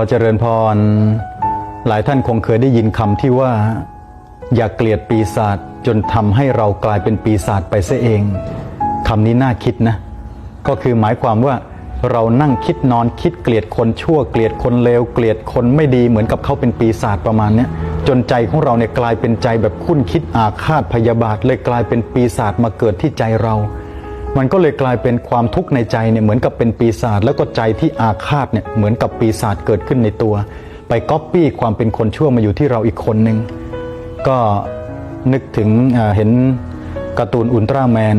อเจริญพร หลายท่านคงเคยได้ยินคำที่ว่า อย่าเกลียดปีศาจจนทำให้เรากลายเป็นปีศาจไปซะเองคำนี้น่าคิดนะ ก็คือหมายความว่าเรานั่งคิดนอนคิดเกลียดคนชั่วเกลียดคนเลวเกลียดคนไม่ดีเหมือนกับเขาเป็นปีศาจประมาณนี้จนใจของเราเนี่ยกลายเป็นใจแบบคุ้นคิดอาฆาตพยาบาทเลยกลายเป็นปีศาจมาเกิดที่ใจเรา มันก็เลยกลายเป็นความทุกข์ในใจเนี่ยเหมือนกับเป็นปีศาจแล้วก็ใจที่อาฆาตเนี่ยเหมือนกับปีศาจเกิดขึ้นในตัว ไปก๊อปปี้ความเป็นคนชั่วมาอยู่ที่เราอีกคนหนึ่งก็นึกถึงเห็นการ์ตูนอุลตร้าแมน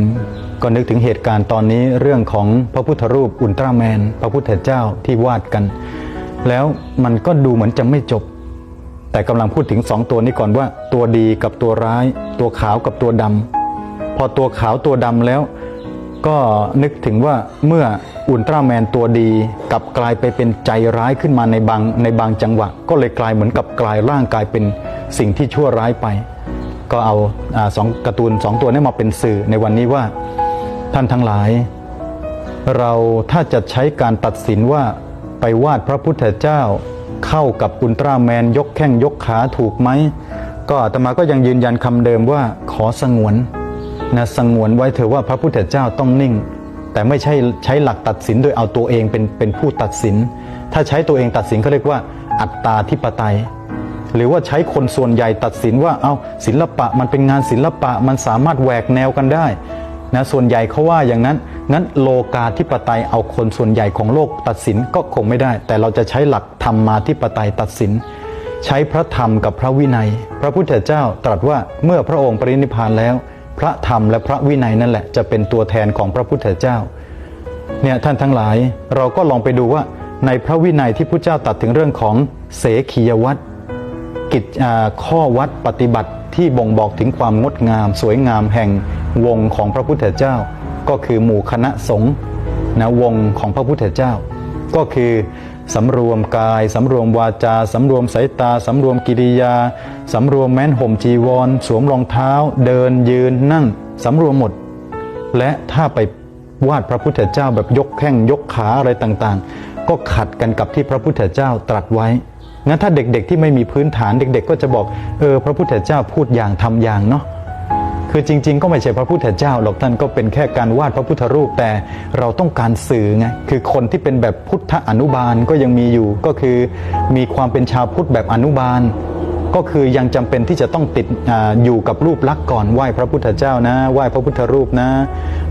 ก็นึกถึงเหตุการณ์ตอนนี้เรื่องของพระพุทธรูปอุลตร้าแมน พระพุทธเจ้าที่วาดกัน แล้วมันก็ดูเหมือนจะไม่จบ แต่กำลังพูดถึงสองตัวนี้ก่อนว่า ตัวดีกับตัวร้าย ตัวขาวกับตัวดำพอตัวขาวตัวดำแล้ว ก็นึกถึงว่าเมื่ออุลตร้าแมนตัวดีกลับกลายไปเป็นใจร้ายขึ้นมาในบางในบางจังหวะ ก็เลยกลายเหมือนกับกลายร่างกายเป็นสิ่งที่ชั่วร้ายไป ก็เอาอสองการ์ตูนสองตัวนี้มาเป็นสื่อในวันนี้ว่าท่านทั้งหลาย เราถ้าจะใช้การตัดสินว่าไปวาดพระพุทธเจ้า เข้ากับอุลตร้าแมนยกแข้งยกขาถูกไหมก็อาตมาก็ยังยืนยันคำเดิมว่าขอสงวน นะสงวนไว้เถอะว่าพระพุทธเจ้าต้องนิ่ง แต่ไม่ใช่ใช้หลักตัดสินโดยเอาตัวเองเป็นเป็นผู้ตัดสิน ถ้าใช้ตัวเองตัดสินเขาเรียกว่า อัตตาธิปไตย หรือว่าใช้คนส่วนใหญ่ตัดสินว่าเอาศิลปะมันเป็นงานศิลปะมันสามารถแหวกแนวกันได้นะส่วนใหญ่เขาว่าอย่างนั้นงั้นโลกาธิปไตยเอาคนส่วนใหญ่ของโลกตัดสินก็คงไม่ได้ แต่เราจะใช้หลักธรรมมาธิปไตยตัดสิน ใช้พระธรรมกับพระวินัย พระพุทธเจ้าตรัสว่าเมื่อพระองค์ปรินิพานแล้ว พระธรรมและพระวินัยนั่นแหละจะเป็นตัวแทนของพระพุทธเจ้าเนี่ยท่านทั้งหลายเราก็ลองไปดูว่าในพระวินัยที่พระเจ้าตรัดถึงเรื่องของเสขียวัตรกิจข้อวัดปฏิบัติที่บ่งบอกถึงความงดงาม สวยงามแห่งวงของพระพุทธเจ้า ก็คือหมู่คณะสงฆ์นะวงของพระพุทธเจ้า ก็คือ สำรวมกายสำรวมวาจาสำรวมสายตาสำรวมกิริยาสำรวมแม้นห่มจีวร สวมรองเท้า เดินยืนนั่งสำรวมหมด และถ้าไปวาดพระพุทธเจ้าแบบยกแข้งยกขาอะไรต่างๆ ก็ขัดกันกับที่พระพุทธเจ้าตรัสไว้งั้นถ้าเด็กๆที่ไม่มีพื้นฐานเด็ก ๆ ก็จะบอกเออพระพุทธเจ้าพูดอย่างทำอย่างเนาะ คือจริง ๆ ก็ไม่ใช่พระพุทธเจ้าหรอกท่านก็เป็นแค่การวาดพระพุทธรูปแต่เราต้องการสื่อไงคือคนที่เป็นแบบพุทธอนุบาลก็ยังมีอยู่ก็คือมีความเป็นชาวพุทธแบบอนุบาลก็คือยังจำเป็นที่จะต้องติดออยู่กับรูปลักษณ์ก่อนไหว้พระพุทธเจ้านะไหว้พระพุทธรูปนะ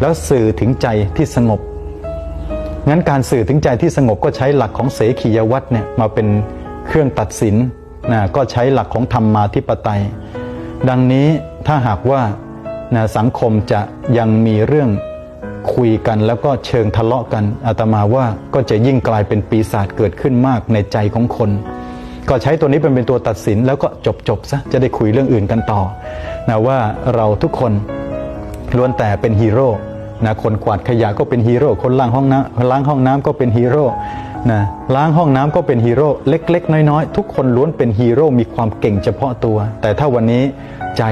แล้วสื่อถึงใจที่สงบ งั้นการสื่อถึงใจที่สงบก็ใช้หลักของเสขียวัตรเนี่ยมาเป็นเครื่องตัดสินนะก็ใช้หลักของธรรมมาธิปไตย ดังนี้ถ้าหากว่า นะสังคมจะยังมีเรื่องคุยกันแล้วก็เชิงทะเลาะกันอาตมาว่าก็จะยิ่งกลายเป็นปีศาจเกิดขึ้นมากในใจของคน ก็ใช้ตัวนี้เป็นเป็นตัวตัดสินแล้วก็จบจบซะจะได้คุยเรื่องอื่นกันต่อนะว่าเราทุกคนล้วนแต่เป็นฮีโร่นะคนกวาดขยะก็เป็นฮีโร่คนล้างห้องน้ำล้างห้องน้ำก็เป็นฮีโร่นะล้างห้องน้ำก็เป็นฮีโร่เล็ก ๆ น้อย ๆ ทุกคนล้วนเป็นฮีโร่มีความเก่งเฉพาะตัว แต่ถ้าวันนี้ใจ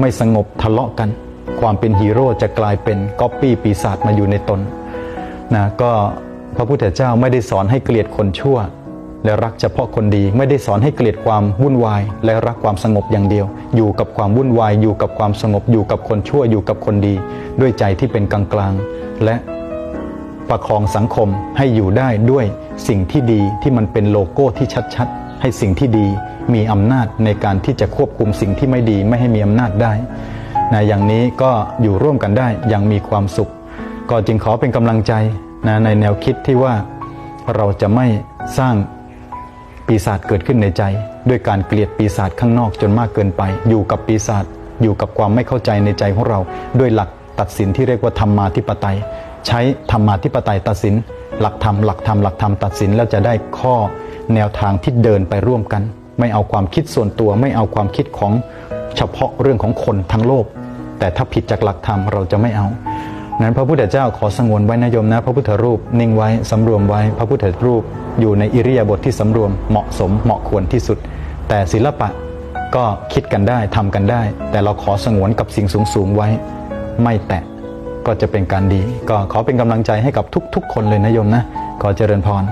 ไม่สงบทะเลาะกัน ความเป็นฮีโร่จะกลายเป็นก๊อปปี้ปีศาจมาอยู่ในตนนะก็พระพุทธเจ้าไม่ได้สอนให้เกลียดคนชั่ว และรักเฉพาะคนดี ไม่ได้สอนให้เกลียดความวุ่นวาย และรักความสงบอย่างเดียว อยู่กับความวุ่นวาย อยู่กับความสงบอยู่กับคนชั่วอยู่กับคนดี ด้วยใจที่เป็นกลางๆและประคองสังคมให้อยู่ได้ด้วยสิ่งที่ดีที่มันเป็นโลโก้ที่ชัดๆ ให้สิ่งที่ดี มีอำนาจในการที่จะควบคุมสิ่งที่ไม่ดีไม่ให้มีอำนาจได้นะอย่างนี้ก็อยู่ร่วมกันได้อย่างมีความสุข ก็จึงขอเป็นกำลังใจนะในแนวคิดที่ว่าเราจะไม่สร้างปีศาจเกิดขึ้นในใจ ด้วยการเกลียดปีศาจข้างนอกจนมากเกินไป อยู่กับปีศาจอยู่กับความไม่เข้าใจในใจของเรา ด้วยหลักตัดสินที่เรียกว่าธรรมาธิปไตย ใช้ธรรมาธิปไตยตัดสิน หลักธรรมหลักธรรมหลักธรรมตัดสินแล้วจะได้ข้อแนวทางที่เดินไปร่วมกัน ไม่เอาความคิดส่วนตัว ไม่เอาความคิดของเฉพาะเรื่องของคนทั้งโลก แต่ถ้าผิดจากหลักธรรมเราจะไม่เอานั้นพระพุทธเจ้าขอสงวนไว้นะโยมนะพระพุทธรูปนิ่งไว้สำรวมไว้พระพุทธรูปอยู่ในอิริยาบถทที่สำรวมเหมาะสมเหมาะควรที่สุด แต่ศิลปะก็คิดกันได้ทำกันได้ แต่เราขอสงวนกับสิ่งสูงสูงๆไว้ ไม่แตะก็จะเป็นการดี ก็ขอเป็นกำลังใจให้กับทุกๆ คนเลยนะโยมนะขอเจริญพร